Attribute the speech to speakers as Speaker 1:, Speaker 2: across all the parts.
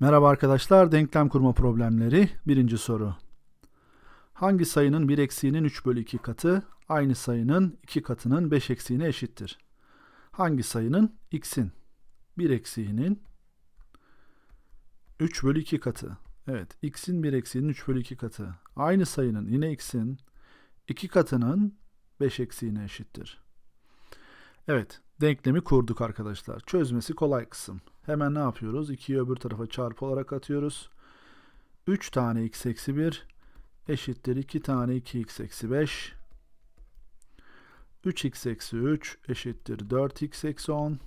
Speaker 1: Merhaba arkadaşlar, denklem kurma problemleri. Birinci soru. Hangi sayının 1 eksiğinin 3 bölü 2 katı, aynı sayının 2 katının 5 eksiğine eşittir? Hangi sayının? x'in 1 eksiğinin 3 bölü 2 katı. Evet, x'in 1 eksiğinin 3 bölü 2 katı. Aynı sayının yine x'in 2 katının 5 eksiğine eşittir. Evet, denklemi kurduk arkadaşlar. Çözmesi kolay kısım. Hemen ne yapıyoruz? 2'yi öbür tarafa çarpı olarak atıyoruz. 3 tane x eksi 1 eşittir 2 tane 2x eksi 5. 3x eksi 3 eşittir 4x eksi 10.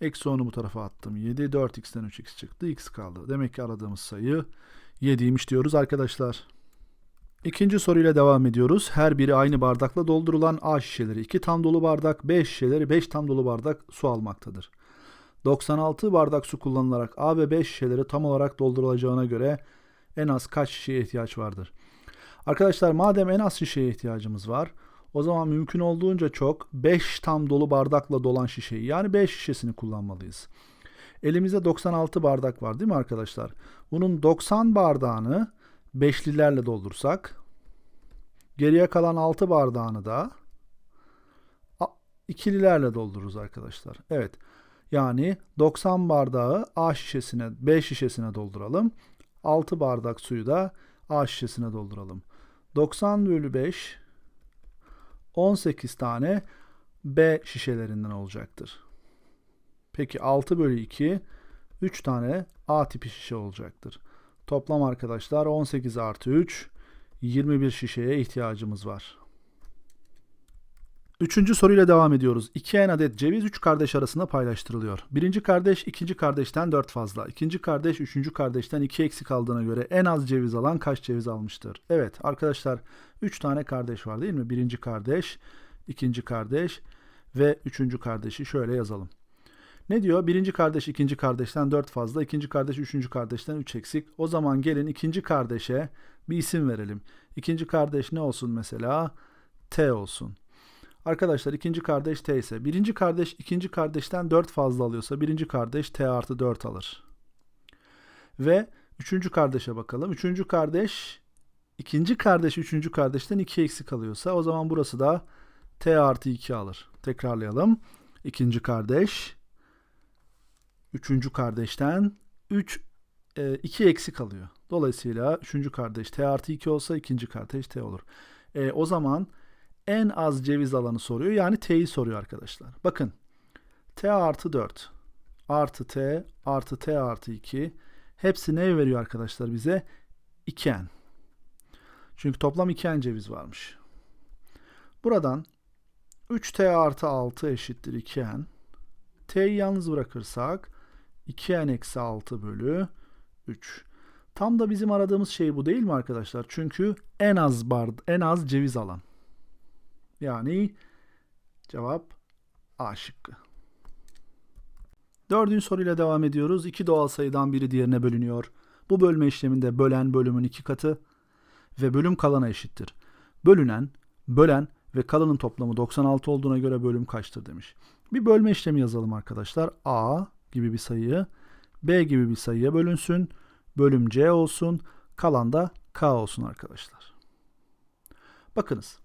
Speaker 1: Eksi 10'u bu tarafa attım. 7. 4x'ten 3x çıktı. x kaldı. Demek ki aradığımız sayı 7'ymiş diyoruz arkadaşlar. İkinci soruyla devam ediyoruz. Her biri aynı bardakla doldurulan A şişeleri 2 tam dolu bardak, B şişeleri 5 tam dolu bardak su almaktadır. 96 bardak su kullanılarak A ve B şişeleri tam olarak doldurulacağına göre en az kaç şişeye ihtiyaç vardır? Arkadaşlar madem en az şişeye ihtiyacımız var, o zaman mümkün olduğunca çok 5 tam dolu bardakla dolan şişeyi yani 5 şişesini kullanmalıyız. Elimizde 96 bardak var değil mi arkadaşlar? Bunun 90 bardağını beşlilerle doldursak geriye kalan 6 bardağını da ikililerle doldururuz arkadaşlar. Evet. Yani 90 bardağı A şişesine, B şişesine dolduralım. 6 bardak suyu da A şişesine dolduralım. 90 bölü 5 18 tane B şişelerinden olacaktır. Peki 6 bölü 2 3 tane A tipi şişe olacaktır. Toplam arkadaşlar 18 artı 3 21 şişeye ihtiyacımız var. Üçüncü soruyla devam ediyoruz. 2 en adet ceviz 3 kardeş arasında paylaştırılıyor. Birinci kardeş ikinci kardeşten 4 fazla. İkinci kardeş üçüncü kardeşten 2 eksik kaldığına göre en az ceviz alan kaç ceviz almıştır? Evet arkadaşlar 3 tane kardeş var değil mi? Birinci kardeş, ikinci kardeş ve üçüncü kardeşi şöyle yazalım. Ne diyor? Birinci kardeş ikinci kardeşten 4 fazla, ikinci kardeş üçüncü kardeşten 3 eksik. O zaman gelin ikinci kardeşe bir isim verelim. İkinci kardeş ne olsun mesela? T olsun. Arkadaşlar ikinci kardeş T ise birinci kardeş ikinci kardeşten 4 fazla alıyorsa birinci kardeş T artı 4 alır. Ve üçüncü kardeşe bakalım. Üçüncü kardeş ikinci kardeş üçüncü kardeşten 2 eksik alıyorsa o zaman burası da T artı 2 alır. Tekrarlayalım. İkinci kardeş üçüncü kardeşten 3 2 eksik alıyor. Dolayısıyla üçüncü kardeş T artı 2 olsa ikinci kardeş T olur. E, o zaman en az ceviz alanı soruyor. Yani T'yi soruyor arkadaşlar. Bakın T artı 4 artı T artı T artı 2 hepsi ne veriyor arkadaşlar bize? 2N. Çünkü toplam 2N ceviz varmış. Buradan 3T artı 6 eşittir 2N. T'yi yalnız bırakırsak 2N eksi 6 bölü 3. Tam da bizim aradığımız şey bu değil mi arkadaşlar? Çünkü en az bar, en az ceviz alan. Yani cevap A şıkkı. Dördüncü soruyla devam ediyoruz. İki doğal sayıdan biri diğerine bölünüyor. Bu bölme işleminde bölen bölümün iki katı ve bölüm kalana eşittir. Bölünen, bölen ve kalanın toplamı 96 olduğuna göre bölüm kaçtır demiş. Bir bölme işlemi yazalım arkadaşlar. A gibi bir sayı B gibi bir sayıya bölünsün. Bölüm C olsun. Kalan da K olsun arkadaşlar. Bakınız.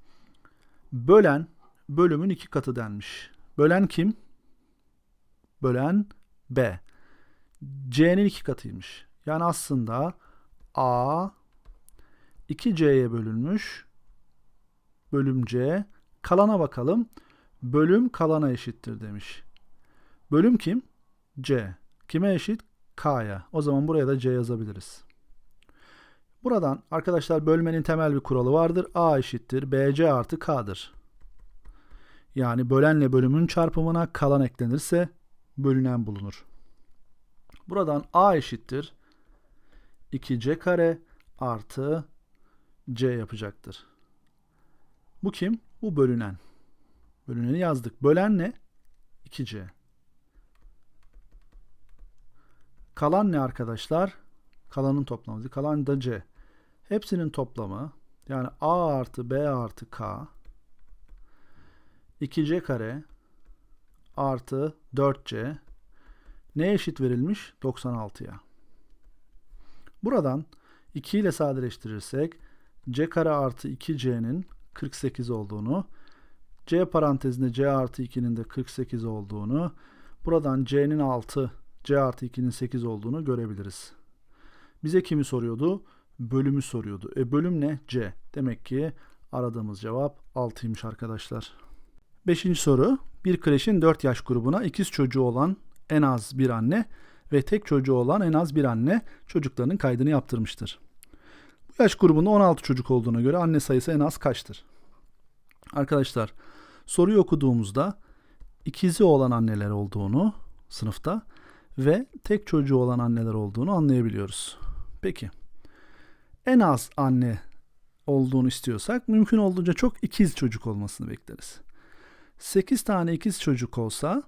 Speaker 1: Bölen bölümün iki katı denmiş. Bölen kim? Bölen B. C'nin iki katıymış. Yani aslında A 2C'ye bölünmüş. Bölüm C. Kalana bakalım. Bölüm kalana eşittir demiş. Bölüm kim? C. Kime eşit? K'ya. O zaman buraya da C yazabiliriz. Buradan arkadaşlar bölmenin temel bir kuralı vardır. A eşittir BC artı K'dır. Yani bölenle bölümün çarpımına kalan eklenirse bölünen bulunur. Buradan A eşittir 2C kare artı C yapacaktır. Bu kim? Bu bölünen. Bölüneni yazdık. Bölen ne? 2C. Kalan ne arkadaşlar? Kalanın toplamı. Kalan da C. Hepsinin toplamı yani A artı B artı K 2C kare artı 4C ne eşit verilmiş? 96'ya. Buradan 2 ile sadeleştirirsek c kare artı 2c'nin 48 olduğunu, c parantezinde c artı 2'nin de 48 olduğunu, buradan c'nin 6, c artı 2'nin 8 olduğunu görebiliriz. Bize kimi soruyordu? Bölümü soruyordu. E bölüm ne? C. Demek ki aradığımız cevap 6'ymış arkadaşlar. Beşinci soru. Bir kreşin 4 yaş grubuna ikiz çocuğu olan en az bir anne ve tek çocuğu olan en az bir anne çocuklarının kaydını yaptırmıştır. Bu yaş grubunda 16 çocuk olduğuna göre anne sayısı en az kaçtır? Arkadaşlar soruyu okuduğumuzda ikizi olan anneler olduğunu sınıfta ve tek çocuğu olan anneler olduğunu anlayabiliyoruz. Peki en az anne olduğunu istiyorsak mümkün olduğunca çok ikiz çocuk olmasını bekleriz. 8 tane ikiz çocuk olsa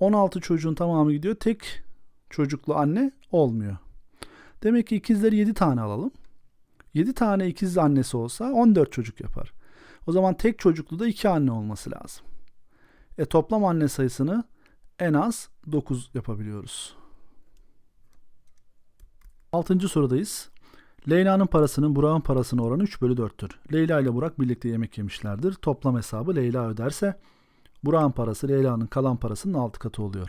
Speaker 1: 16 çocuğun tamamı gidiyor. Tek çocuklu anne olmuyor. Demek ki ikizleri 7 tane alalım. 7 tane ikiz annesi olsa 14 çocuk yapar. O zaman tek çocuklu da 2 anne olması lazım. E toplam anne sayısını en az 9 yapabiliyoruz. 6. sorudayız. Leyla'nın parasının Burak'ın parasına oranı 3 bölü 4'tür. Leyla ile Burak birlikte yemek yemişlerdir. Toplam hesabı Leyla öderse Burak'ın parası Leyla'nın kalan parasının 6 katı oluyor.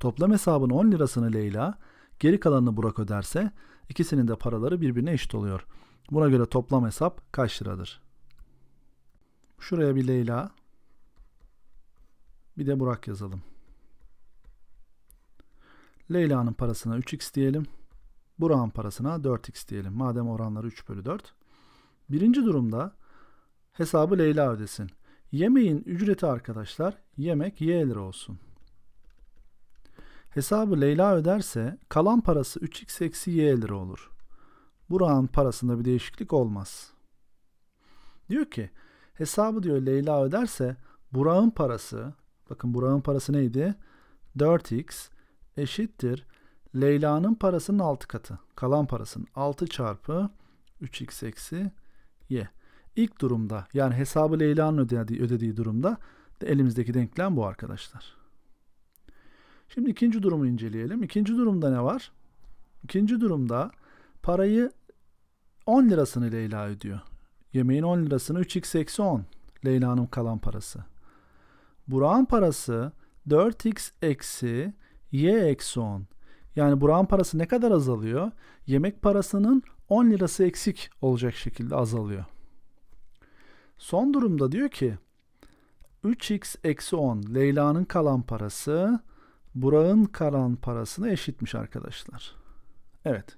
Speaker 1: Toplam hesabın 10 lirasını Leyla, geri kalanını Burak öderse ikisinin de paraları birbirine eşit oluyor. Buna göre toplam hesap kaç liradır? Şuraya bir Leyla, bir de Burak yazalım. Leyla'nın parasına 3x diyelim. Burak'ın parasına 4x diyelim. Madem oranları 3 bölü 4. Birinci durumda hesabı Leyla ödesin. Yemeğin ücreti arkadaşlar yemek y lira olsun. Hesabı Leyla öderse kalan parası 3x eksi y lira olur. Burak'ın parasında bir değişiklik olmaz. Diyor ki hesabı diyor Leyla öderse Burak'ın parası bakın Burak'ın parası neydi? 4x eşittir Leyla'nın parasının 6 katı. Kalan parasının 6 çarpı 3x eksi y. İlk durumda yani hesabı Leyla'nın ödediği, ödediği durumda de elimizdeki denklem bu arkadaşlar. Şimdi ikinci durumu inceleyelim. İkinci durumda ne var? İkinci durumda parayı 10 lirasını Leyla ödüyor. Yemeğin 10 lirasını 3x eksi 10. Leyla'nın kalan parası. Burak'ın parası 4x eksi y eksi 10. Yani Burak'ın parası ne kadar azalıyor? Yemek parasının 10 lirası eksik olacak şekilde azalıyor. Son durumda diyor ki 3x eksi 10 Leyla'nın kalan parası Burak'ın kalan parasına eşitmiş arkadaşlar. Evet.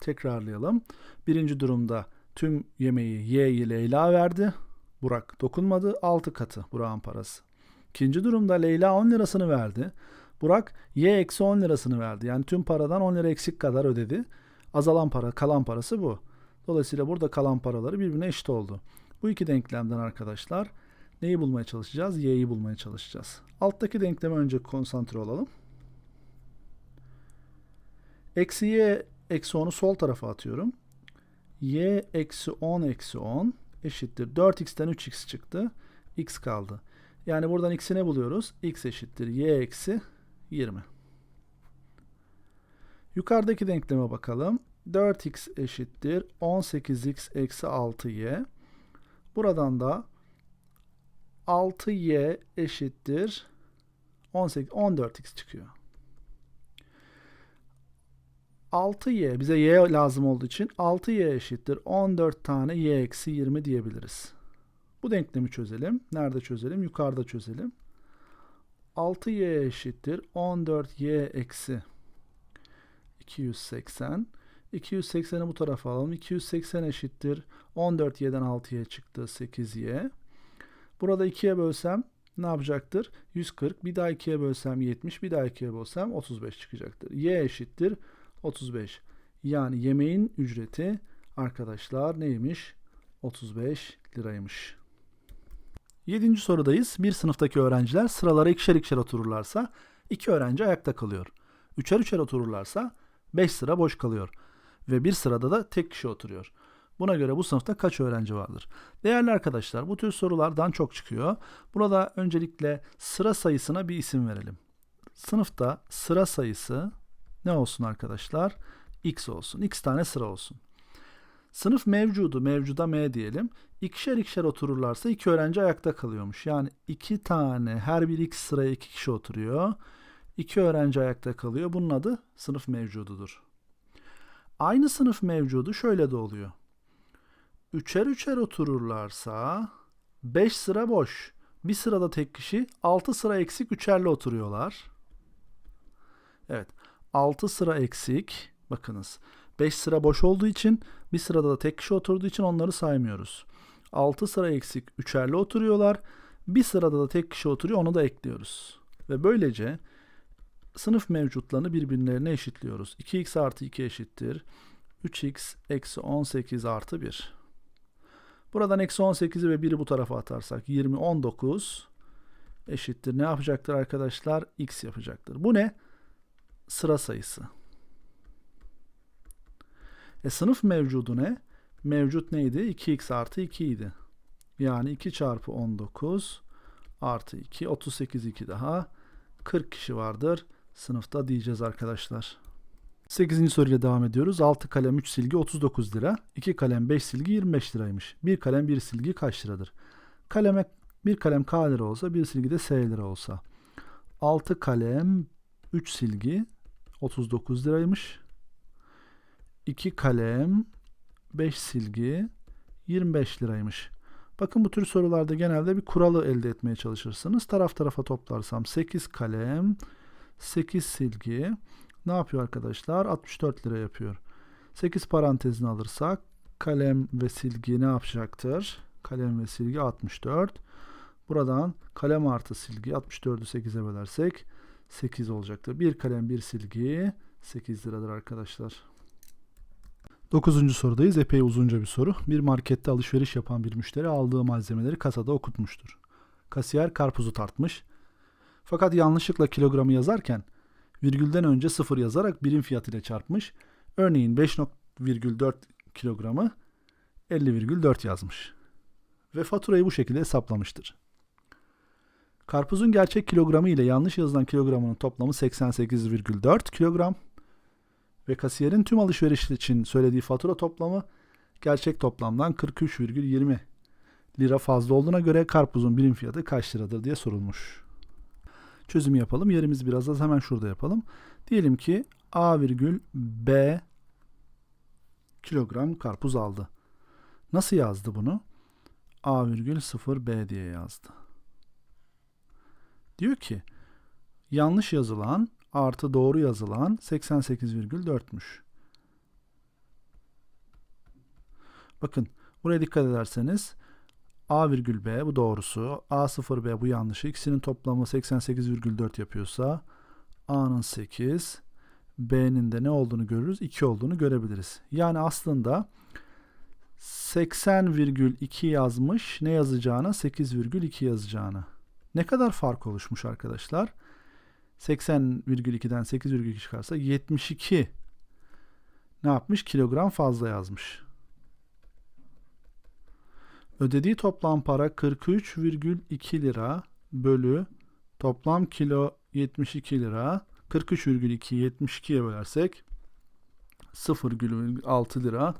Speaker 1: Tekrarlayalım. Birinci durumda tüm yemeği Y'yi Leyla verdi. Burak dokunmadı. 6 katı Burak'ın parası. İkinci durumda Leyla 10 lirasını verdi. Burak Y eksi 10 lirasını verdi. Yani tüm paradan 10 lira eksik kadar ödedi. Azalan para, kalan parası bu. Dolayısıyla burada kalan paraları birbirine eşit oldu. Bu iki denklemden arkadaşlar neyi bulmaya çalışacağız? Y'yi bulmaya çalışacağız. Alttaki denkleme önce konsantre olalım. Eksi Y eksi 10'u sol tarafa atıyorum. Y eksi 10 eksi 10 eşittir. 4x'ten 3x çıktı. x kaldı. Yani buradan x'i ne buluyoruz? x eşittir. y eksi 20. Yukarıdaki denkleme bakalım. 4x eşittir 18x eksi 6y. Buradan da 6y eşittir 18, 14x çıkıyor. 6y bize y lazım olduğu için 6y eşittir 14 tane y eksi 20 diyebiliriz. Bu denklemi çözelim. Nerede çözelim? Yukarıda çözelim. 6y eşittir 14y eksi 280. 280'i bu tarafa alalım. 280 eşittir 14y'den 6y çıktı 8y. Burada 2'ye bölsem ne yapacaktır? 140. Bir daha 2'ye bölsem 70. Bir daha 2'ye bölsem 35 çıkacaktır. y eşittir 35. Yani yemeğin ücreti arkadaşlar neymiş? 35 liraymış. Yedinci sorudayız. Bir sınıftaki öğrenciler sıralara ikişer ikişer otururlarsa iki öğrenci ayakta kalıyor. Üçer üçer otururlarsa beş sıra boş kalıyor. Ve bir sırada da tek kişi oturuyor. Buna göre bu sınıfta kaç öğrenci vardır? Değerli arkadaşlar bu tür sorulardan çok çıkıyor. Burada öncelikle sıra sayısına bir isim verelim. Sınıfta sıra sayısı ne olsun arkadaşlar? x olsun. x tane sıra olsun. Sınıf mevcudu, mevcuda m diyelim. İkişer ikişer otururlarsa iki öğrenci ayakta kalıyormuş. Yani iki tane her bir x sıraya iki kişi oturuyor. İki öğrenci ayakta kalıyor. Bunun adı sınıf mevcududur. Aynı sınıf mevcudu şöyle de oluyor. Üçer üçer otururlarsa 5 sıra boş. Bir sırada tek kişi 6 sıra eksik üçerle oturuyorlar. Evet 6 sıra eksik. Bakınız 5 sıra boş olduğu için bir sırada da tek kişi oturduğu için onları saymıyoruz. 6 sıra eksik üçerle oturuyorlar. Bir sırada da tek kişi oturuyor onu da ekliyoruz. Ve böylece sınıf mevcutlarını birbirlerine eşitliyoruz. 2x artı 2 eşittir. 3x eksi 18 artı 1. Buradan eksi 18'i ve 1'i bu tarafa atarsak 20, 19 eşittir. Ne yapacaktır arkadaşlar? x yapacaktır. Bu ne? Sıra sayısı. E sınıf mevcudu ne? Mevcut neydi? 2x artı 2 idi. Yani 2 çarpı 19 artı 2, 38 2 daha 40 kişi vardır sınıfta diyeceğiz arkadaşlar. 8. soruyla devam ediyoruz. 6 kalem 3 silgi 39 lira. 2 kalem 5 silgi 25 liraymış. 1 kalem 1 silgi kaç liradır? Kaleme bir kalem K lira olsa bir silgi de S lira olsa. 6 kalem 3 silgi 39 liraymış. 2 kalem 5 silgi 25 liraymış. Bakın bu tür sorularda genelde bir kuralı elde etmeye çalışırsınız. Taraf tarafa toplarsam 8 kalem 8 silgi ne yapıyor arkadaşlar? 64 lira yapıyor. 8 parantezini alırsak kalem ve silgi ne yapacaktır? Kalem ve silgi 64. Buradan kalem artı silgi 64'ü 8'e bölersek 8 olacaktır. Bir kalem bir silgi 8 liradır arkadaşlar. Dokuzuncu sorudayız. Epey uzunca bir soru. Bir markette alışveriş yapan bir müşteri aldığı malzemeleri kasada okutmuştur. Kasiyer karpuzu tartmış. Fakat yanlışlıkla kilogramı yazarken virgülden önce sıfır yazarak birim fiyat ile çarpmış. Örneğin 5.4 kilogramı 50,4 yazmış. Ve faturayı bu şekilde hesaplamıştır. Karpuzun gerçek kilogramı ile yanlış yazılan kilogramının toplamı 88,4 kilogram ve kasiyerin tüm alışveriş için söylediği fatura toplamı gerçek toplamdan 43,20 lira fazla olduğuna göre karpuzun birim fiyatı kaç liradır diye sorulmuş. Çözüm yapalım. Yerimiz biraz az hemen şurada yapalım. Diyelim ki A virgül B kilogram karpuz aldı. Nasıl yazdı bunu? A virgül 0 B diye yazdı. Diyor ki yanlış yazılan artı doğru yazılan 88,4'müş. Bakın buraya dikkat ederseniz A virgül B bu doğrusu. A 0 B bu yanlışı. İkisinin toplamı 88,4 yapıyorsa A'nın 8 B'nin de ne olduğunu görürüz? 2 olduğunu görebiliriz. Yani aslında 80,2 yazmış. Ne yazacağına? 8,2 yazacağına. Ne kadar fark oluşmuş arkadaşlar? 80,2'den 8,2 çıkarsa 72 ne yapmış? Kilogram fazla yazmış. Ödediği toplam para 43,2 lira bölü toplam kilo 72 lira. 43,2'yi 72'ye bölersek 0,6 lira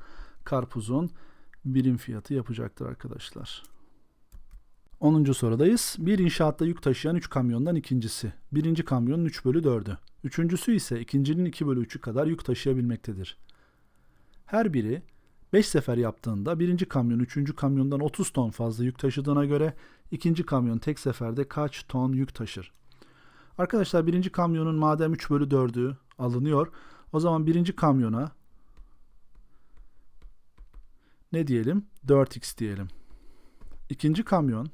Speaker 1: karpuzun birim fiyatı yapacaktır arkadaşlar. 10. sorudayız. Bir inşaatta yük taşıyan 3 kamyondan ikincisi. Birinci kamyonun 3 bölü 4'ü. Üçüncüsü ise ikincinin 2 bölü 3'ü kadar yük taşıyabilmektedir. Her biri 5 sefer yaptığında birinci kamyon üçüncü kamyondan 30 ton fazla yük taşıdığına göre ikinci kamyon tek seferde kaç ton yük taşır? Arkadaşlar birinci kamyonun madem 3 bölü 4'ü alınıyor o zaman birinci kamyona ne diyelim? 4x diyelim. İkinci kamyon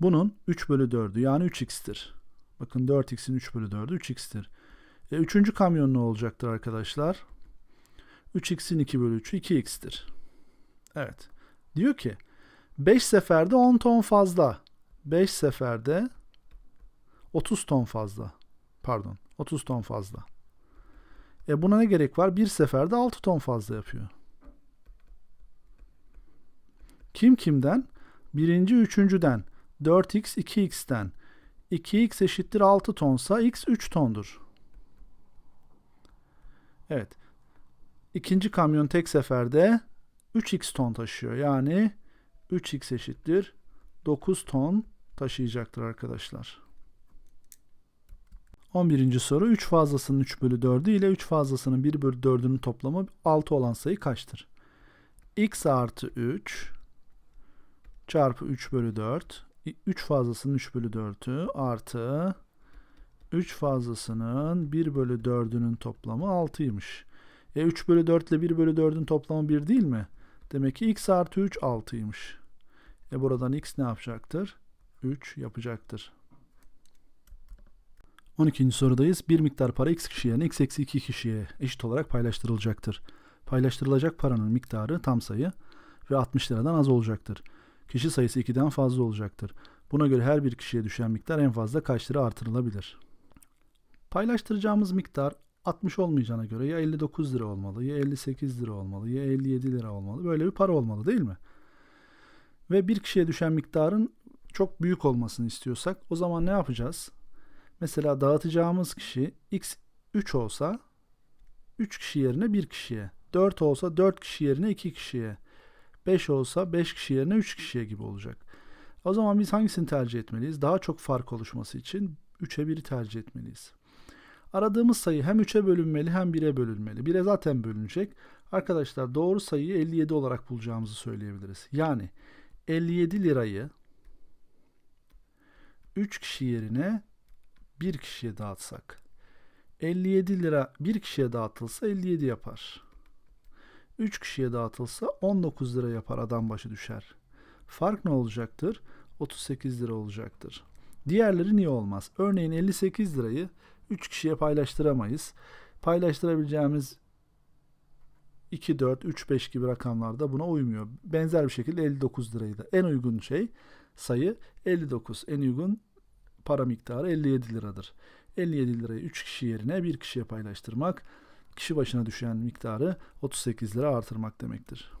Speaker 1: bunun 3 bölü 4'ü yani 3x'tir. Bakın 4x'in 3 bölü 4'ü 3x'tir. E, üçüncü kamyon ne olacaktır arkadaşlar? 3x'in 2 bölü 3'ü 2x'tir. Evet. Diyor ki 5 seferde 10 ton fazla. 5 seferde 30 ton fazla. Pardon 30 ton fazla. E buna ne gerek var? Bir seferde 6 ton fazla yapıyor. Kim kimden? Birinci üçüncüden. 4x 2x'ten. 2x eşittir 6 tonsa x 3 tondur. Evet. İkinci kamyon tek seferde 3x ton taşıyor. Yani 3x eşittir 9 ton taşıyacaktır arkadaşlar. 11. soru 3 fazlasının 3 bölü 4'ü ile 3 fazlasının 1 bölü 4'ünün toplamı 6 olan sayı kaçtır? x artı 3 çarpı 3 bölü 4 3 fazlasının 3 bölü 4'ü artı 3 fazlasının 1 bölü 4'ünün toplamı 6'ymış. E 3 bölü 4 ile 1 bölü 4'ün toplamı 1 değil mi? Demek ki x artı 3 6'ymış. E buradan x ne yapacaktır? 3 yapacaktır. 12. sorudayız. Bir miktar para x kişiye yani x eksi 2 kişiye eşit olarak paylaştırılacaktır. Paylaştırılacak paranın miktarı tam sayı ve 60 liradan az olacaktır. Kişi sayısı 2'den fazla olacaktır. Buna göre her bir kişiye düşen miktar en fazla kaç lira artırılabilir? Paylaştıracağımız miktar 60 olmayacağına göre ya 59 lira olmalı, ya 58 lira olmalı, ya 57 lira olmalı. Böyle bir para olmalı değil mi? Ve bir kişiye düşen miktarın çok büyük olmasını istiyorsak o zaman ne yapacağız? Mesela dağıtacağımız kişi x 3 olsa 3 kişi yerine 1 kişiye, 4 olsa 4 kişi yerine 2 kişiye, 5 olsa 5 kişi yerine 3 kişiye gibi olacak. O zaman biz hangisini tercih etmeliyiz? Daha çok fark oluşması için 3'e 1'i tercih etmeliyiz. Aradığımız sayı hem 3'e bölünmeli hem 1'e bölünmeli. 1'e zaten bölünecek. Arkadaşlar doğru sayıyı 57 olarak bulacağımızı söyleyebiliriz. Yani 57 lirayı 3 kişi yerine 1 kişiye dağıtsak. 57 lira 1 kişiye dağıtılsa 57 yapar. 3 kişiye dağıtılsa 19 lira yapar adam başı düşer. Fark ne olacaktır? 38 lira olacaktır. Diğerleri niye olmaz? Örneğin 58 lirayı 3 kişiye paylaştıramayız. Paylaştırabileceğimiz 2, 4, 3, 5 gibi rakamlar da buna uymuyor. Benzer bir şekilde 59 lirayı da en uygun şey sayı 59. En uygun para miktarı 57 liradır. 57 lirayı 3 kişi yerine 1 kişiye paylaştırmak kişi başına düşen miktarı 38 lira artırmak demektir.